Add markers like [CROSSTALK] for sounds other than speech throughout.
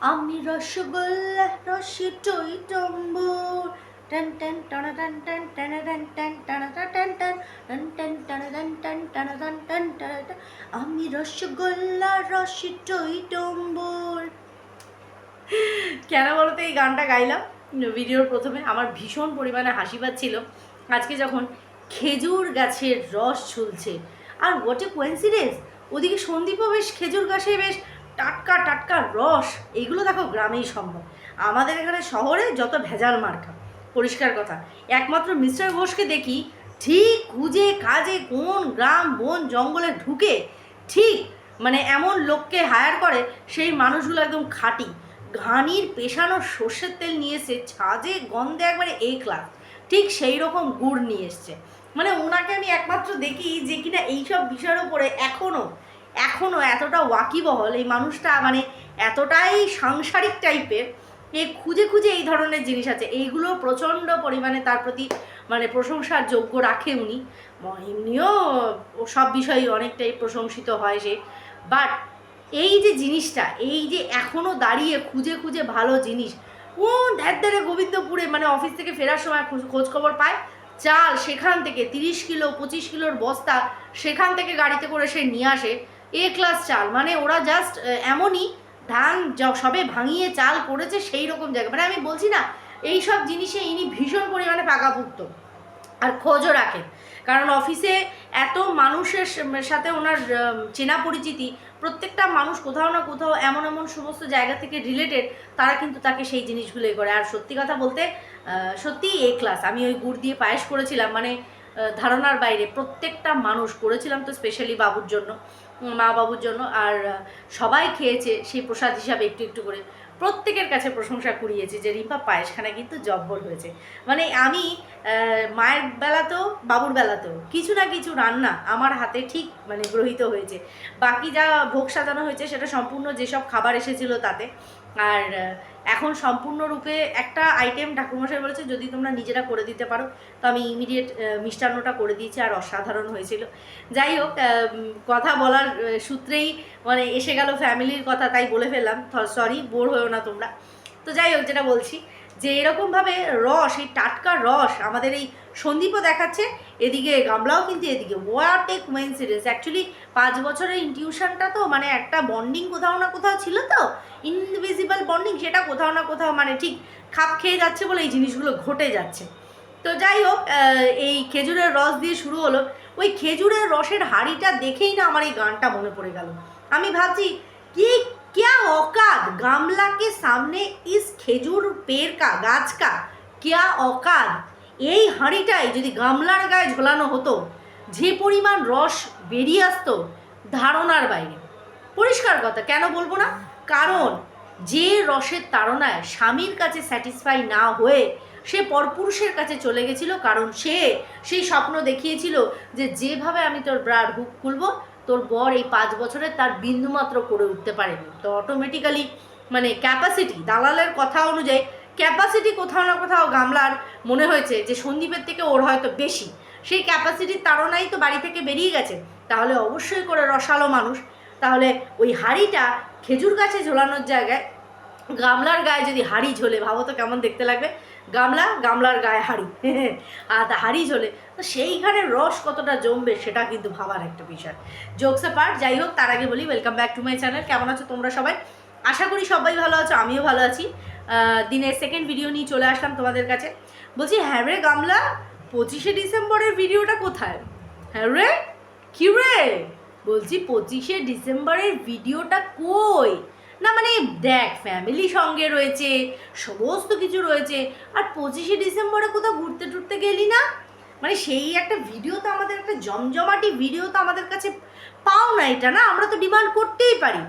আমি রসগোল্লা রসে টই টম্বুর টান টান টানা টান টান টানা টান টান টানা টান টান টান টান টানা টান টান টানা টান টান টানা টান আমি রসগোল্লা রসে টই টম্বুর কেন বলতো এই গানটা গাইলাম ভিডিওর প্রথমে আমার ভীষণ পরিমাণে হাসি পাচ্ছিল আজকে যখন খেজুর গাছের রস ঝুলছে আর হোয়াট এ কোয়েন্সিডেন্স ওদিকে সন্দীপও বেশ খেজুর গাছে বেশ টাটকা টাটকা রস, এগুলো দেখো গ্রামেই সম্ভব। আমাদের এখানে শহরে যত ভেজাল মার্কা, পরিষ্কার কথা। একমাত্র মিস্টার ঘোষকে দেখি ঠিক খুঁজে কাজে কোন গ্রাম, বন, জঙ্গলে ঢুকে ঠিক মানে এমন লোককে হায়ার করে, সেই মানুষগুলো একদম খাঁটি। ঘানির পেশানো সর্ষের তেল নিয়ে এসে ছাজে গন্ধে একবারে এই ক্লাস ঠিক সেই রকম গুড় নিয়ে এসছে। মানে ওনাকে আমি একমাত্র দেখি যে কিনা এইসব বিষয়ের উপরে এখনও এখনও এতটা ওয়াকিবহল, এই মানুষটা মানে এতটাই সাংসারিক টাইপের, এ খুঁজে খুঁজে এই ধরনের জিনিস আছে। এইগুলো প্রচণ্ড পরিমাণে তার প্রতি মানে প্রশংসার যোগ্য রাখে উনি। এমনিও সব বিষয়ই অনেকটাই প্রশংসিত হয় সে। বাট এই যে জিনিসটা, এই যে এখনও দাঁড়িয়ে খুঁজে খুঁজে ভালো জিনিস, ও ধ্যার গোবিন্দপুরে মানে অফিস থেকে ফেরার সময় খোঁজ- খোঁজ খবর পায়। চাল সেখান থেকে, তিরিশ কিলো, পঁচিশ কিলোর বস্তা সেখান থেকে গাড়িতে করে সে নিয়ে আসে। এ ক্লাস চাল। মানে ওরা জাস্ট এমনই ধান সবে ভাঙিয়ে চাল করেছে সেই রকম জায়গা। মানে আমি বলছি না, এই সব জিনিসে ইনি ভীষণ পরিমাণে পাকাপুক্ত আর খোঁজও রাখেন। কারণ অফিসে এত মানুষের সাথে ওনার চেনা পরিচিতি, প্রত্যেকটা মানুষ কোথাও না কোথাও এমন এমন সমস্ত জায়গা থেকে রিলেটেড তারা কিন্তু তাকে সেই জিনিসগুলোই করে। আর সত্যি কথা বলতে সত্যিই এ ক্লাস আমি ওই গুড় দিয়ে পায়েস করেছিলাম মানে ধারণার বাইরে প্রত্যেকটা মানুষ করেছিলাম তো স্পেশালি বাবুর জন্য। মা বাবুর জন্য আর সবাই খেয়েছে সেই প্রসাদ হিসাবে একটু একটু করে। প্রত্যেকের কাছে প্রশংসা কুড়িয়েছে যে রিম্পা পায়েসখানা কিন্তু জব্বর হয়েছে। মানে আমি মায়ের বেলাতেও বাবুর বেলাতেও কিছু না কিছু রান্না আমার হাতে ঠিক মানে গ্রহিত হয়েছে। বাকি যা ভোগ সাজানো হয়েছে সেটা সম্পূর্ণ যেসব খাবার এসেছিল তাতে আর এখন সম্পূর্ণরূপে একটা আইটেম ঠাকুরমশাই বলেছে, যদি তোমরা নিজেরা করে দিতে পারো। তো আমি ইমিডিয়েট মিষ্টান্নটা করে দিয়েছি, আর অসাধারণ হয়েছিল। যাই হোক কথা বলার সূত্রেই মানে এসে গেল ফ্যামিলির কথা, তাই বলে ফেললাম। সরি বোর হয়েও না তোমরা। তো যাই হোক, যেটা বলছি যে এরকমভাবে রস এই টাটকা রস আমাদের এই সন্দীপও দেখাচ্ছে। এদিকে গামলাও কিন্তু এদিকে। হোয়াট এ কোয়েন্সিডেন্স অ্যাকচুয়ালি পাঁচ বছরের ইনটিউশনটা তো মানে একটা বন্ডিং কোথাও না কোথাও ছিল তো। ইনভিজিবল বন্ডিং সেটা কোথাও না কোথাও মানে ঠিক খাপ খেয়ে যাচ্ছে বলে এই জিনিসগুলো ঘটে যাচ্ছে। তো যাই হোক এই খেজুরের রস দিয়ে শুরু হলো। ওই খেজুরের রসের হাঁড়িটা দেখেই না আমার এই গানটা মনে পড়ে গেল। আমি ভাবছি, কি क्या औकात? गामला के सामने इस খেজুর পের কা গাছ কা কেয়া অকাদ এই হাঁড়িটাই যদি গামলার গায়ে ঝোলানো হতো, যে পরিমাণ রস বেরিয়ে আসতো ধারণার বাইরে। পরিষ্কার কথা, কেন বলব না? কারণ যে রসের তাড়নায় স্বামীর কাছে স্যাটিসফাই না হয়ে সে পরপুরুষের কাছে চলে গেছিল, কারণ সে সেই স্বপ্ন দেখিয়েছিল যে যেভাবে আমি তোর ব্রাড হুক খুলবো তোর বর এই পাঁচ বছরে তার বিন্দুমাত্র করে উঠতে পারেনি। তো অটোমেটিক্যালি মানে ক্যাপাসিটি দালালের কথা অনুযায়ী ক্যাপাসিটি কোথাও না কোথাও গামলার মনে হয়েছে যে সন্দীপের থেকে ওর হয়তো বেশি। সেই ক্যাপাসিটির তাড়নাই তো বাড়ি থেকে বেরিয়ে গেছে। তাহলে অবশ্যই করে রসালো মানুষ। তাহলে ওই হাড়িটা খেজুর গাছে ঝোলানোর জায়গায়, গামলার গায়ে যদি হাড়ি ঝোলে, ভাবো তো কেমন দেখতে লাগবে। গামলা, গামলার গায়ে হাড়ি। [LAUGHS] আর হাড়ি ঝোলে তো সেইখানে রস কতটা জমবে সেটা কিন্তু ভাবার একটা বিষয়। জোকস পার্ট যাই হোক, তার আগে বলি welcome back to my channel কেমন আছো তোমরা সবাই? আশা করি সবাই ভালো আছো, আমিও ভালো আছি। দিনের সেকেন্ড ভিডিও নিয়ে চলে আসলাম তোমাদের কাছে। বলছি হ্যাঁ রে গামলা, পঁচিশে ডিসেম্বরের ভিডিওটা কোথায়? হ্যাঁ রে, কি রে? বলছি, পঁচিশে ডিসেম্বরের ভিডিওটা কই? না মানে দেখ ফ্যামিলি সঙ্গে রয়েছে, সমস্ত কিছু রয়েছে, আর পঁচিশে ডিসেম্বরে কোথাও ঘুরতে টুরতে গেলি না? মানে সেই একটা ভিডিও তো আমাদের, একটা জমজমাটি ভিডিও তো আমাদের কাছে পাও না এটা, না? আমরা তো ডিমান্ড করতেই পারি।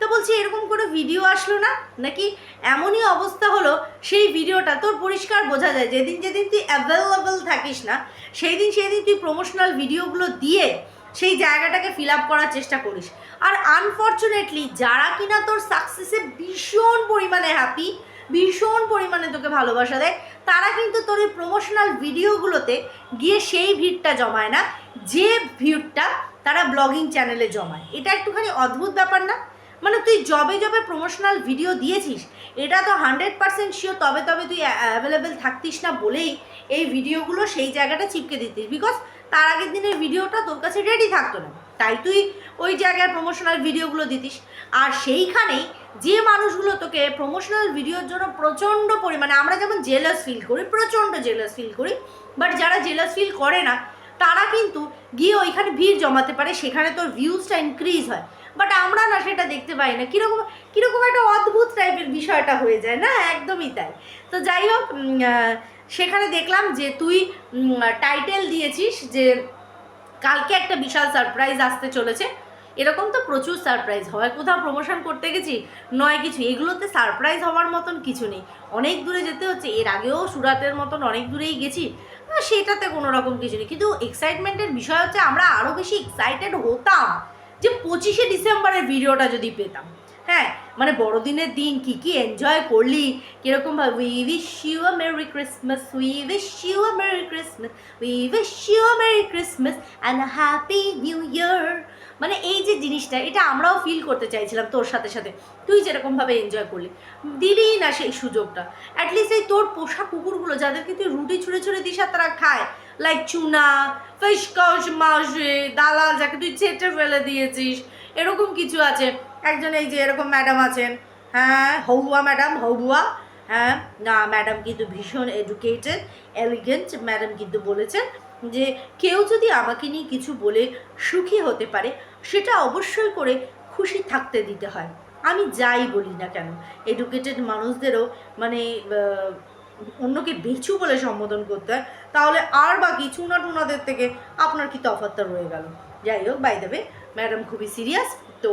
তো বলছি, এরকম কোনো ভিডিও আসলো না? নাকি এমনই অবস্থা হলো, সেই ভিডিওটা তোর পরিষ্কার বোঝা যায়, যেদিন যেদিন তুই অ্যাভেলেবল থাকিস না সেই দিন সেই দিন তুই প্রমোশনাল ভিডিওগুলো দিয়ে সেই জায়গাটাকে ফিল আপ করার চেষ্টা করিস। আর আনফর্চুনেটলি যারা কিনা তোর সাকসেসে ভীষণ পরিমাণে হ্যাপি ভীষণ পরিমাণে তোকে ভালোবাসা দেয়, তারা কিন্তু তোর এই প্রমোশনাল ভিডিওগুলোতে গিয়ে সেই ভিড়টা জমায় না, যে ভিড়টা তারা ব্লগিং চ্যানেলে জমায়। এটা একটুখানি অদ্ভুত ব্যাপার না। মানে তুই জবে জবে প্রমোশনাল ভিডিও দিয়েছিস, এটা তো হান্ড্রেড পার্সেন্ট শিওর তবে তবে তুই অ্যাভেলেবেল থাকতিস না বলেই এই ভিডিওগুলো সেই জায়গাটা চিপকে দিতিস বিকজ তার আগের দিনের ভিডিওটা তোর কাছে রেডি থাকতো না। তাই তুই ওই জায়গায় প্রমোশনাল ভিডিওগুলো দিতিস। আর সেইখানেই যে মানুষগুলো তোকে প্রমোশনাল ভিডিওর জন্য প্রচণ্ড পরিমাণে আমরা যেমন জেলাস ফিল করি, প্রচণ্ড জেলাস ফিল করি বাট যারা জেলাস ফিল করে না, তারা কিন্তু গিয়ে ওইখানে ভিড় জমাতে পারে, সেখানে তোর ভিউজটা ইনক্রিজ হয়। বাট আমরা না সেটা দেখতে পাই না। কীরকম কীরকম একটা অদ্ভুত টাইপের বিষয়টা হয়ে যায়, না? একদমই তাই। তো যাই হোক সেখানে দেখলাম যে তুই টাইটেল দিয়েছিস যে কালকে একটা বিশাল সারপ্রাইজ আসতে চলেছে। এরকম তো প্রচুর সারপ্রাইজ হয়। কোথাও প্রমোশন করতে গেছি, নয় কিছু। এগুলোতে সারপ্রাইজ হওয়ার মতন কিছু নেই। অনেক দূরে যেতে হচ্ছে। এর আগেও সুরাতের মতন অনেক দূরেই গেছি। সেটাতে কোনো রকম কিছু নেই। কিন্তু এক্সাইটমেন্টের বিষয় হচ্ছে আমরা আরও বেশি এক্সাইটেড হতাম। যে পঁচিশে ডিসেম্বরের ভিডিওটা যদি পেতাম। হ্যাঁ মানে বড়দিনের দিন কি কি এনজয় করলি? কীরকম ভাবে we wish you a merry Christmas we wish you a merry Christmas we wish you a merry Christmas and happy new year মানে এই যে জিনিসটা, এটা আমরাও ফিল করতে চাইছিলাম তোর সাথে সাথে। তুই যেরকমভাবে এনজয় করলি। দিলি না সেই সুযোগটা। অ্যাটলিস্ট এই তোর পোষা কুকুরগুলো, যাদেরকে তুই রুটি ছুঁড়ে ছুঁড়ে দিস আর তারা খায় লাইক চুনা ফিশ কস মাসে, দালাল, যাকে তুই চেটে ফেলে দিয়েছিস, এরকম কিছু আছে। একজন এই যে এরকম ম্যাডাম আছেন হ্যাঁ হৌয়া ম্যাডাম হৌয়া হ্যাঁ না ম্যাডাম কিন্তু ভীষণ এডুকেটেড এলিগেন্ট ম্যাডাম কিন্তু বলেছেন যে কেউ যদি আমাকে নিয়ে কিছু বলে সুখী হতে পারে, সেটা অবশ্যই করে খুশি থাকতে দিতে হয়। আমি যাই বলি না কেন এডুকেটেড মানুষদেরও মানে অন্যকে বেচু বলে সম্বোধন করতে হয়। তাহলে আর বাকি চুনা টুনাদের থেকে আপনার কি তফাতটা রয়ে গেল? যাই হোক বাই দেবে ম্যাডাম খুবই সিরিয়াস তো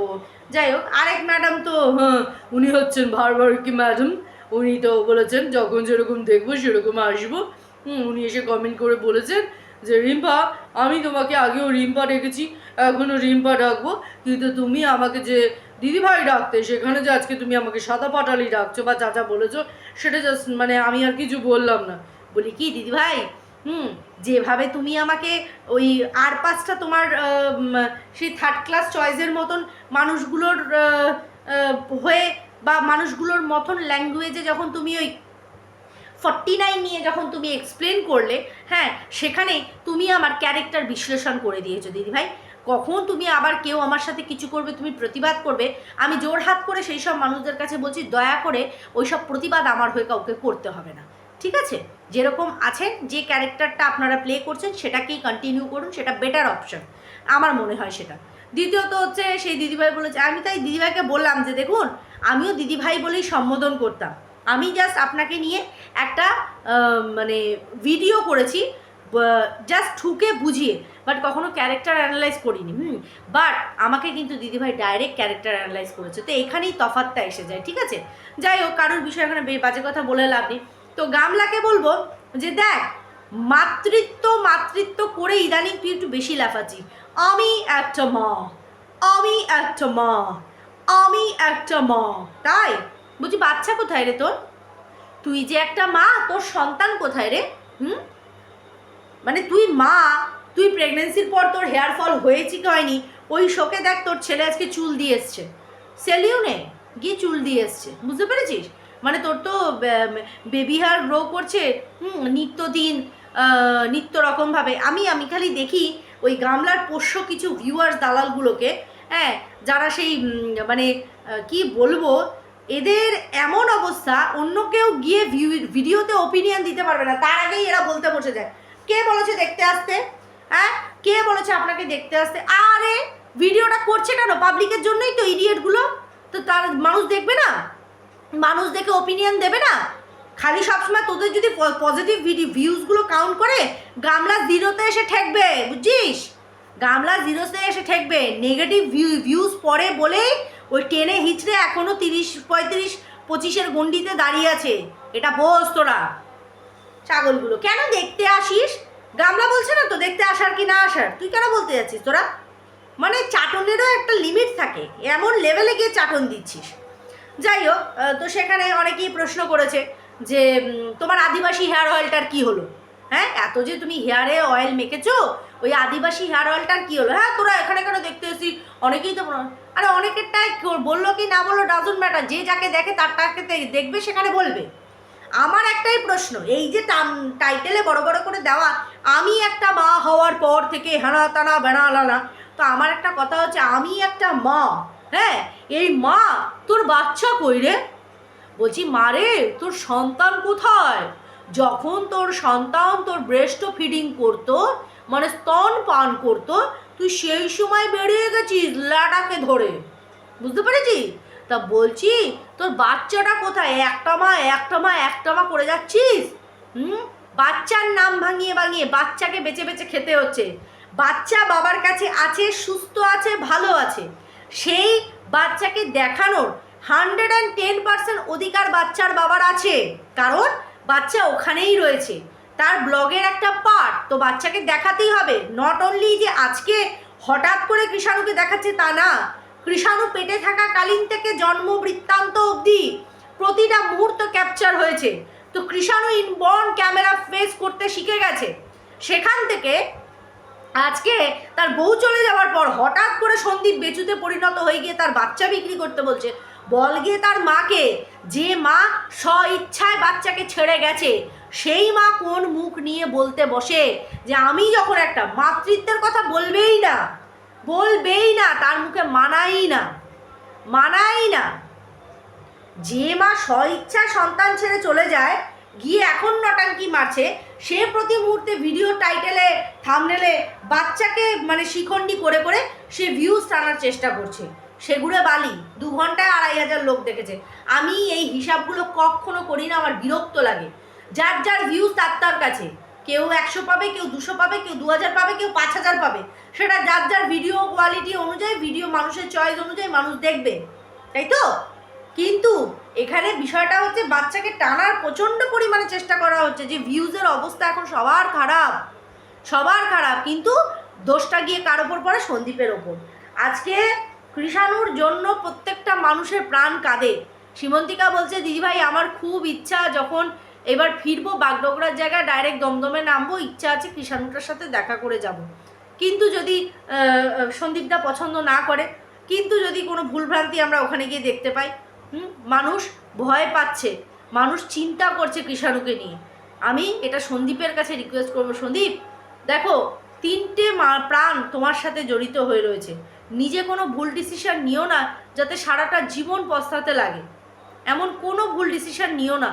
যাই হোক আরেক ম্যাডাম তো হ্যাঁ উনি হচ্ছেন ভারবার কি ম্যাডাম উনি তো বলেছেন যখন যেরকম দেখব সেরকম আসব। হুম, উনি এসে কমেন্ট করে বলেছেন যে রিম্পা আমি তোমাকে আগেও রিম্পা ডেকেছি এখনও রিম্পা ডাকবো। কিন্তু তুমি আমাকে যে দিদিভাই ডাকতে সেখানে যে আজকে তুমি আমাকে সাদা পাটালি ডাকছো বা চাচা বলেছ সেটা জাস্ট মানে আমি আর কিছু বললাম না। বলি কি দিদিভাই? হুম, যেভাবে তুমি আমাকে ওই আর পাঁচটা তোমার সেই থার্ড ক্লাস চয়েসের মতন মানুষগুলোর হয়ে বা মানুষগুলোর মতন ল্যাঙ্গুয়েজে যখন তুমি ওই ফর্টি নাইন নিয়ে যখন তুমি এক্সপ্লেন করলে হ্যাঁ সেখানে তুমি আমার ক্যারেক্টার বিশ্লেষণ করে দিয়েছ দিদিভাই কখন তুমি আবার কেউ আমার সাথে কিছু করবে, তুমি প্রতিবাদ করবে? আমি জোর হাত করে সেই সব মানুষদের কাছে বলছি, দয়া করে ওই সব প্রতিবাদ আমার হয়ে কাউকে করতে হবে না। ঠিক আছে? যেরকম আছেন, যে ক্যারেক্টারটা আপনারা প্লে করছেন, সেটাকেই কন্টিনিউ করুন, সেটা বেটার অপশন আমার মনে হয় সেটা। দ্বিতীয়ত হচ্ছে, সেই দিদিভাই বলেছে, আমি তাই দিদিভাইকে বললাম যে, দেখুন, আমিও দিদিভাই বলেই সম্বোধন করতাম। আমি জাস্ট আপনাকে নিয়ে একটা মানে ভিডিও করেছি জাস্ট ঠুকে বুঝিয়ে। বাট কখনো ক্যারেক্টার অ্যানালাইজ করিনি। হুম বাট আমাকে কিন্তু দিদিভাই ডাইরেক্ট ক্যারেক্টার অ্যানালাইজ করেছে। তো এখানেই তফাতটা এসে যায়, ঠিক আছে? যাই হোক, কারোর বিষয়ে এখানে বাজে কথা বলে লাভ নেই। তো গামলাকে বলব যে দেখ, মাতৃত্ব মাতৃত্ব করে ইদানিং তুই একটু বেশি লাফাচ্ছি আমি একটা মা, আমি একটা মা, আমি একটা মা। তাই? বলছি বাচ্চা কোথায় রে তোর? তুই যে একটা মা, তোর সন্তান কোথায় রে? হুম? মানে তুই মা, তুই প্রেগনেন্সির পর তোর হেয়ার ফল হয়েছে কি হয়নি? ওই শোকে দেখ তোর ছেলে আজকে চুল দিয়ে এসছে। সেলিউনে গিয়ে চুল দিয়ে এসছে। বুঝতে পেরেছিস? মানে তোর তো বেবি হেয়ার গ্রো করছে, হুম, নিত্যদিন নিত্য রকমভাবে আমি আমি খালি দেখি ওই গামলার পোষ্য কিছু ভিউয়ার্স দালালগুলোকে হ্যাঁ যারা সেই মানে কি বলব, এদের এমন অবস্থা, অন্য কেউ গিয়ে ভিউ ভিডিওতে ওপিনিয়ন দিতে পারবে না। তার আগেই এরা বলতে বসে যায়। কে বলেছে দেখতে আসতে? হ্যাঁ কে বলেছে আপনাকে দেখতে আসতে? আরে ভিডিওটা করছে কেন? পাবলিকের জন্যই তো ইডিয়েটগুলো তো তার, মানুষ দেখবে না? মানুষ দেখে ওপিনিয়ন দেবে না? খালি সবসময় তোদের যদি পজিটিভ ভিউজগুলো কাউন্ট করে, গামলা জিরোতে এসে ঠেকবে, বুঝছিস? গামলা জিরোতে এসে ঠেকবে। নেগেটিভ ভিউ ভিউজ পড়ে বলেই ওই টেনে হিচড়ে এখনও তিরিশ, পঁয়ত্রিশ, পঁচিশের গন্ডিতে দাঁড়িয়ে আছে। এটা বোঝ তোরা। ছাগলগুলো। কেন দেখতে আসিস? গামলা বলছে না তো দেখতে আসার কি না আসার? তুই কেন বলতে যাচ্ছিস তোরা? মানে চাটনেরও একটা লিমিট থাকে। এমন লেভেলে গিয়ে চাটন দিচ্ছিস। যাই হোক তো সেখানে অনেকেই প্রশ্ন করেছে যে তোমার আদিবাসী হেয়ার অয়েলটার কি হলো? হ্যাঁ এত যে তুমি হেয়ারে অয়েল মেখেছো, ওই আদিবাসী হেয়ার অয়েলটার কি হলো? হ্যাঁ তোরা এখানে কেন দেখতে এসি অনেকেই তো আরে অনেকেরটাই বলল কি না বলল ডাজন্ট ম্যাটার যে যাকে দেখে তারটাকে দে- দেখবে, সেখানে বলবে। আমার একটাই প্রশ্ন, এই যে টাইটেলে বড় বড় করে দেওয়া, আমি একটা মা হওয়ার পর থেকে হানা টানা বেনা লানা তো আমার একটা কথা হচ্ছে, আমি একটা মা হ্যাঁ এই মা, তোর বাচ্চা কই রে? বলছি, মা রে, তোর সন্তান কোথায়? যখন তোর সন্তান তোর ব্রেস্ট ফিডিং করতো মানে স্তন পান করতো, তুই সেই সময় বেরিয়ে গেছিস লাডাকে ধরে। বুঝতে পেরেছিস? তা বলছি, তোর বাচ্চাটা কোথায়? একটা মা একটা মা একটা মা করে যাচ্ছিস? হুম, বাচ্চার নাম ভাঙিয়ে ভাঙিয়ে বাচ্চাকে বেছে বেছে খেতে হচ্ছে। বাচ্চা বাবার কাছে আছে, সুস্থ আছে, ভালো আছে। সেই বাচ্চাকে দেখানোর হান্ড্রেড অ্যান্ড টেন পার্সেন্ট অধিকার বাচ্চার বাবার আছে। কারণ বাচ্চা ওখানেই রয়েছে। তার ব্লগের একটা পার্ট তো বাচ্চাকে দেখাতেই হবে। নট অনলি যে আজকে হঠাৎ করে কৃষাণুকে দেখাচ্ছে তা না, কৃষাণু পেটে থাকা কালীন থেকে জন্ম বৃত্তান্ত অবধি প্রতিটা মুহূর্ত ক্যাপচার হয়েছে। তো কৃষাণু ইনবর্ন ক্যামেরা ফেস করতে শিখে গেছে। সেখান থেকে আজকে তার বউ চলে যাওয়ার পর হঠাৎ করে সন্দীপ বেচুতে পরিণত হয়ে গিয়ে তার বাচ্চা বিক্রি করতে বলছে। বল গিয়ে তার মাকে, যে মা স্ব ইচ্ছায় বাচ্চাকে ছেড়ে গেছে, সেই মা কোন মুখ নিয়ে বলতে বসে যে আমি যখন একটা মাতৃত্বের কথা বলবেই না বলবেই না, তার মুখে মানাই না মানাই না। যে মা স্বইচ্ছায় সন্তান ছেড়ে চলে যায়, গিয়ে এখন নটাঙ্কি মারছে সে প্রতি মুহূর্তে ভিডিও টাইটেলে থামনেলে বাচ্চাকে মানে শিখণ্ডি করে করে সে ভিউজ টানার চেষ্টা করছে। সেগুলো বালি, দু ঘন্টায় আড়াই হাজার লোক দেখেছে। আমি এই হিসাবগুলো কখনো করি না আমার বিরক্ত লাগে। যার যার ভিউজ তার তার কাছে। কেউ একশো পাবে, কেউ দুশো পাবে, কেউ দু হাজার পাবে, কেউ পাঁচ হাজার পাবে। সেটা যার যার ভিডিও কোয়ালিটি অনুযায়ী ভিডিও মানুষের চয়েস অনুযায়ী মানুষ দেখবে। তাই তো? কিন্তু এখানে বিষয়টা হচ্ছে বাচ্চাকে টানার প্রচণ্ড পরিমাণে চেষ্টা করা হচ্ছে যে ভিউজের অবস্থা এখন সবার খারাপ সবার খারাপ, কিন্তু দোষটা গিয়ে কার ওপর পড়ে? সন্দীপের ওপর। আজকে কৃষাণুর জন্য প্রত্যেকটা মানুষের প্রাণ কাঁদে। সীমন্তিকা বলছে দিদিভাই আমার খুব ইচ্ছা, যখন এবার ফিরবো বাগডোগরার জায়গায় ডাইরেক্ট দমদমে নামবো, ইচ্ছা আছে কৃষাণুটার সাথে দেখা করে যাব। কিন্তু যদি সন্দীপদা পছন্দ না করে, কিন্তু যদি কোনো ভুলভ্রান্তি আমরা ওখানে গিয়ে দেখতে পাই মানুষ ভয় পাচ্ছে। মানুষ চিন্তা করছে কৃষাণুকে নিয়ে। আমি এটা সন্দীপের কাছে রিকোয়েস্ট করব। সন্দীপ, দেখো, তিনটে প্রাণ তোমার সাথে জড়িত হয়ে রয়েছে। নিজে কোনো ভুল ডিসিশন নিও না, যাতে সারাটা জীবন পস্তাতে লাগে। এমন কোনো ভুল ডিসিশন নিও না।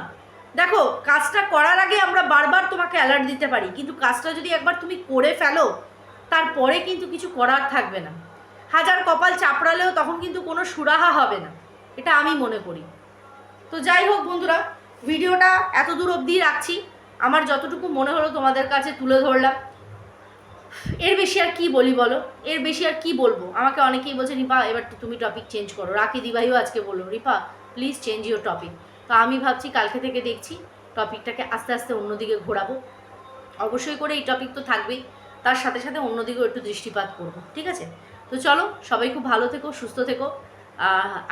দেখো, কাজটা করার আগে আমরা বারবার তোমাকে অ্যালার্ট দিতে পারি, কিন্তু কাজটা যদি একবার তুমি করে ফেলো, তারপরে কিন্তু কিছু করার থাকবে না। হাজার কপাল চাপড়ালেও তখন কিন্তু কোনো সুরাহা হবে না। এটা আমি মনে করি। তো যাই হোক বন্ধুরা, ভিডিওটা এত দূর অবধি রাখছি। আমার যতটুকু মনে হলো তোমাদের কাছে তুলে ধরলাম। এর বেশি আর কি বলি বলো? এর বেশি আর কি বলব? আমাকে অনেকেই বলছে, রিপা, এবার তুমি টপিক চেঞ্জ করো। রাখি দিবাইও আজকে বলল, Ripa please change your topic তো আমি ভাবছি, কালকে থেকে দেখছি টপিকটাকে আস্তে আস্তে অন্যদিকে ঘোরাবো। অবশ্যই করে এই টপিক তো থাকবেই। তার সাথে সাথে অন্যদিকেও একটু দৃষ্টিপাত করব, ঠিক আছে? তো চলো, সবাই খুব ভালো থেকো, সুস্থ থেকো।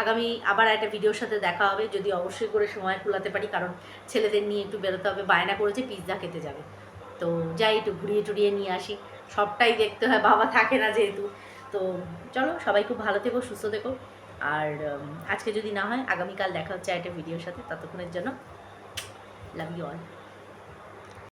আগামী আবার একটা ভিডিওর সাথে দেখা হবে। যদি অবশ্যই করে সময় কুলাতে পারি, কারণ ছেলেদের নিয়ে একটু বেরোতে হবে, বায়না করেছে পিৎজা খেতে যাবে। তো যাই, একটু ঘুরিয়ে টুরিয়ে নিয়ে আসি। সবটাই দেখতে হয়, বাবা থাকে না যেহেতু। তো চলো, সবাই খুব ভালো থেকো, সুস্থ থেকো। আর আজকে যদি না হয়, আগামীকাল দেখা হচ্ছে একটা ভিডিওর সাথে। ততক্ষণের জন্য লাভ ইউ অল